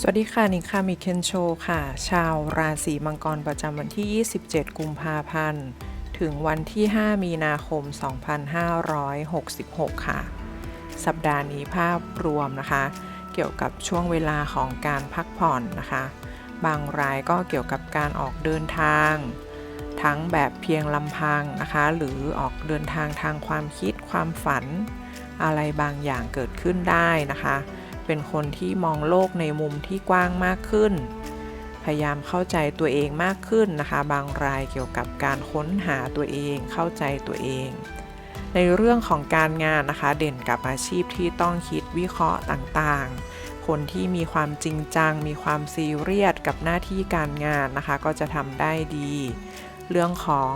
สวัสดีค่ะ นิคามิเคนโชค่ะ ชาวราศีมังกรประจำวันที่ 27 กุมภาพันธ์ ถึงวันที่ 5 มีนาคม 2566 ค่ะ สัปดาห์นี้ภาพรวมนะคะ เกี่ยวกับช่วงเวลาของการพักผ่อนนะคะ บางรายก็เกี่ยวกับการออกเดินทาง ทั้งแบบเพียงลำพังนะคะ หรือออกเดินทางทางความคิดความฝัน อะไรบางอย่างเกิดขึ้นได้นะคะ เป็นคนที่มองโลกในมุมที่กว้างมากขึ้น พยายามเข้าใจตัวเองมากขึ้นนะคะ บางรายเกี่ยวกับการค้นหาตัวเองเข้าใจตัวเอง ในเรื่องของการงานนะคะ เด่นกับอาชีพที่ต้องคิดวิเคราะห์ต่างๆ คนที่มีความจริงจัง มีความซีเรียสกับหน้าที่การงานนะคะ ก็จะทำได้ดี เรื่องของ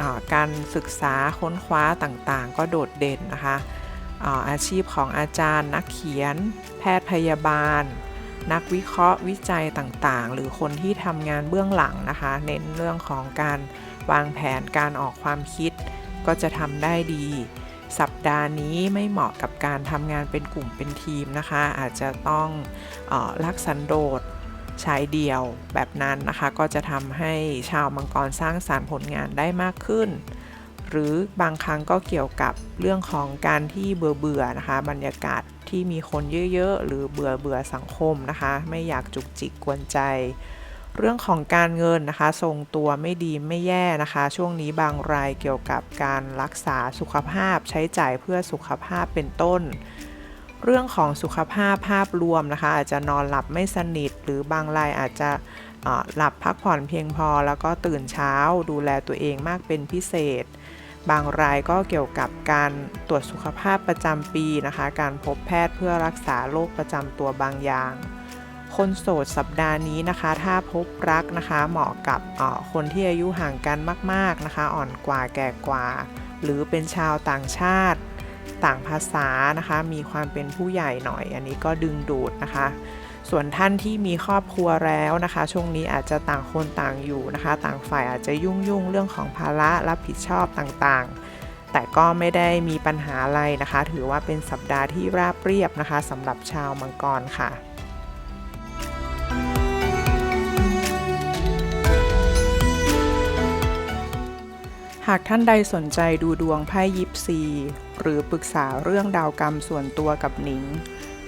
อการศึกษาค้นคว้าต่างๆ ก็โดดเด่นนะคะ อาชีพของอาจารย์ นักเขียน แพทย์พยาบาล นักวิเคราะห์วิจัยต่างๆ หรือคนที่ทำงานเบื้องหลังนะคะ เน้นเรื่องของการวางแผนการออกความคิด ก็จะทำได้ดี สัปดาห์นี้ไม่เหมาะกับการทำงานเป็นกลุ่มเป็นทีมนะคะ อาจจะต้องออรักสันโดษชายเดียวแบบนั้นนะคะ ก็จะทำให้ชาวมังกรสร้างสารรค์ผลงานได้มากขึ้น หรือบางครั้งก็เกี่ยวกับเรื่องของการที่เบื่อเบื่อๆนะคะบรรยากาศที่มีคนเยอะๆ หรือเบื่อเบื่อสังคมนะคะ ไม่อยากจุกจิกกวนใจ เรื่องของการเงินนะคะ ทรงตัวไม่ดีไม่แย่นะคะ ช่วงนี้บางรายเกี่ยวกับการรักษาสุขภาพใช้จ่ายเพื่อสุขภาพเป็นต้น เรื่องของสุขภาพภาพรวมนะคะ อาจจะนอนหลับไม่สนิท หรือบางรายอาจจะหลับพักผ่อนเพียงพอ แล้วก็ตื่นเช้าดูแลตัวเองมากเป็นพิเศษ บางรายก็เกี่ยวกับการตรวจสุขภาพประจำปีนะคะ การพบแพทย์เพื่อรักษาโรคประจำตัวบางอย่าง คนโสดสัปดาห์นี้นะคะ ถ้าพบรักนะคะ เหมาะกับเอ่อคนที่อายุห่างกันมาก ๆนะคะ อ่อนกว่าแก่กว่า หรือเป็นชาวต่างชาติ ต่างภาษานะคะ มีความเป็นผู้ใหญ่หน่อย อันนี้ก็ดึงดูดนะคะ ส่วนท่านที่มีครอบครัวแล้วนะคะ ช่วงนี้อาจจะต่างคนต่างอยู่นะคะ ต่างฝ่ายอาจจะยุ่งยุ่งเรื่องของภาระรับผิดชอบต่างๆ แต่ก็ไม่ได้มีปัญหาอะไรนะคะ ถือว่าเป็นสัปดาห์ที่ราบเรียบนะคะสำหรับชาวมังกรค่ะหากท่านใดสนใจดูดวงไพ่ยิปซี หรือปรึกษาเรื่องดาวกรรมส่วนตัวกับหนิง